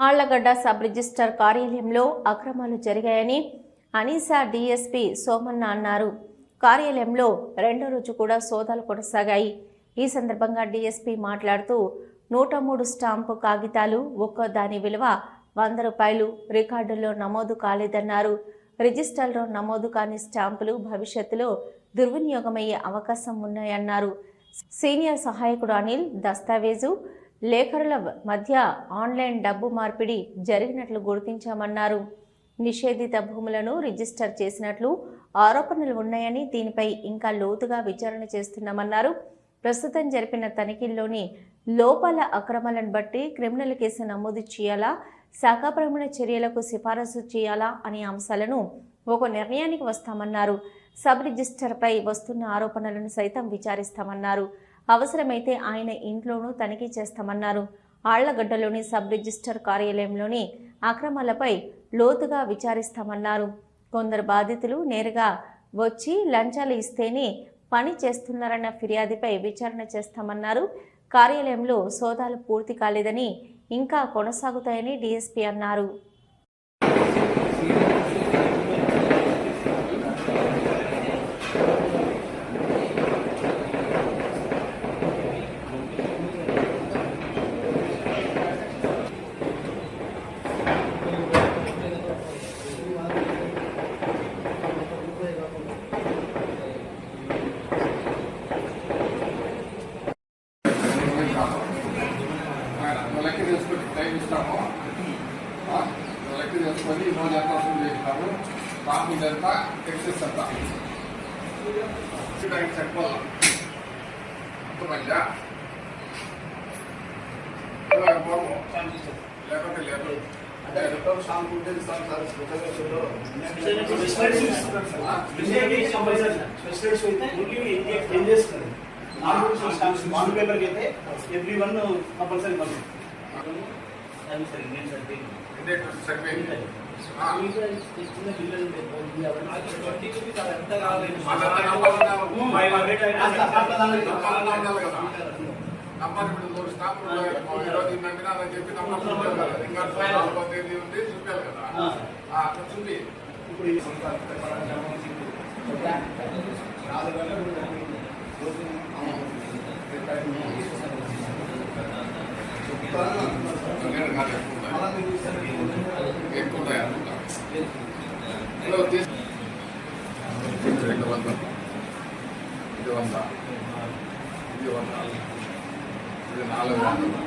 Allagadda sub register కార్యాలయంలో అక్రమాలు జరిగాయని అనీసా డీఎస్పీ సోమన్న అన్నారు. కార్యాలయంలో రెండో రోజు కూడా సోదాలు కొనసాగాయి. ఈ సందర్భంగా డీఎస్పీ మాట్లాడుతూ నూట మూడు స్టాంపు కాగితాలు ఒక్కో దాని విలువ వంద రూపాయలు రికార్డుల్లో నమోదు కాలేదన్నారు. రిజిస్టర్లో నమోదు కాని స్టాంపులు భవిష్యత్తులో దుర్వినియోగమయ్యే అవకాశం ఉన్నాయన్నారు. సీనియర్ సహాయకుడు అనిల్ దస్తావేజు లేఖరుల మధ్య ఆన్లైన్ డబ్బు మార్పిడి జరిగినట్లు గుర్తించామన్నారు. నిషేధిత భూములను రిజిస్టర్ చేసినట్లు ఆరోపణలు ఉన్నాయని దీనిపై ఇంకా లోతుగా విచారణ చేస్తున్నామన్నారు. ప్రస్తుతం జరిపిన తనిఖీల్లోని లోపాల అక్రమాలను బట్టి క్రిమినల్ కేసు నమోదు చేయాలా శాఖాపరమైన చర్యలకు సిఫారసు చేయాలా అనే అంశాలను ఒక నిర్ణయానికి వస్తామన్నారు. సబ్ రిజిస్టర్పై వస్తున్న ఆరోపణలను సైతం విచారిస్తామన్నారు. అవసరమైతే ఆయన ఇంట్లోనూ తనిఖీ చేస్తామన్నారు. ఆళ్ళగడ్డలోని సబ్ రిజిస్టర్ కార్యాలయంలోని అక్రమాలపై లోతుగా విచారిస్తామన్నారు. కొందరు బాధితులు నేరుగా వచ్చి లంచాలు ఇస్తేనే పని చేస్తున్నారన్న ఫిర్యాదుపై విచారణ చేస్తామన్నారు. కార్యాలయంలో సోదాలు పూర్తి కాలేదని ఇంకా కొనసాగుతాయని డీఎస్పీ అన్నారు. లెక్క చేసుకొని టైం ఇస్తాము ఆ, లెక్క చేసుకొని ఈ రోజు ఎంత వసూలు చేసినాము ప్రాఫిట్ ఎంత ఎక్సెస్ ఎంత దానికి చెప్పాలా అర్థమైందా ఇలాగ పోము. లేకపోతే లేదు అంటే ఎక్కడ షాంపూ ఉంటే ఇస్తాం సార్ స్పెషల్ కేసులో స్పెషలిస్ట్ అయితే ఓన్లీ ఏం చేస్తుంది బాండ్ పేపర్కి అయితే ఎవ్రీ వన్ కంపల్సరీ నేను నంబర్ ఇప్పుడు మూడు స్టాంపులు రెండు వందలు. ఇది వంద ఇది వంద ఇది నాలుగు వందలు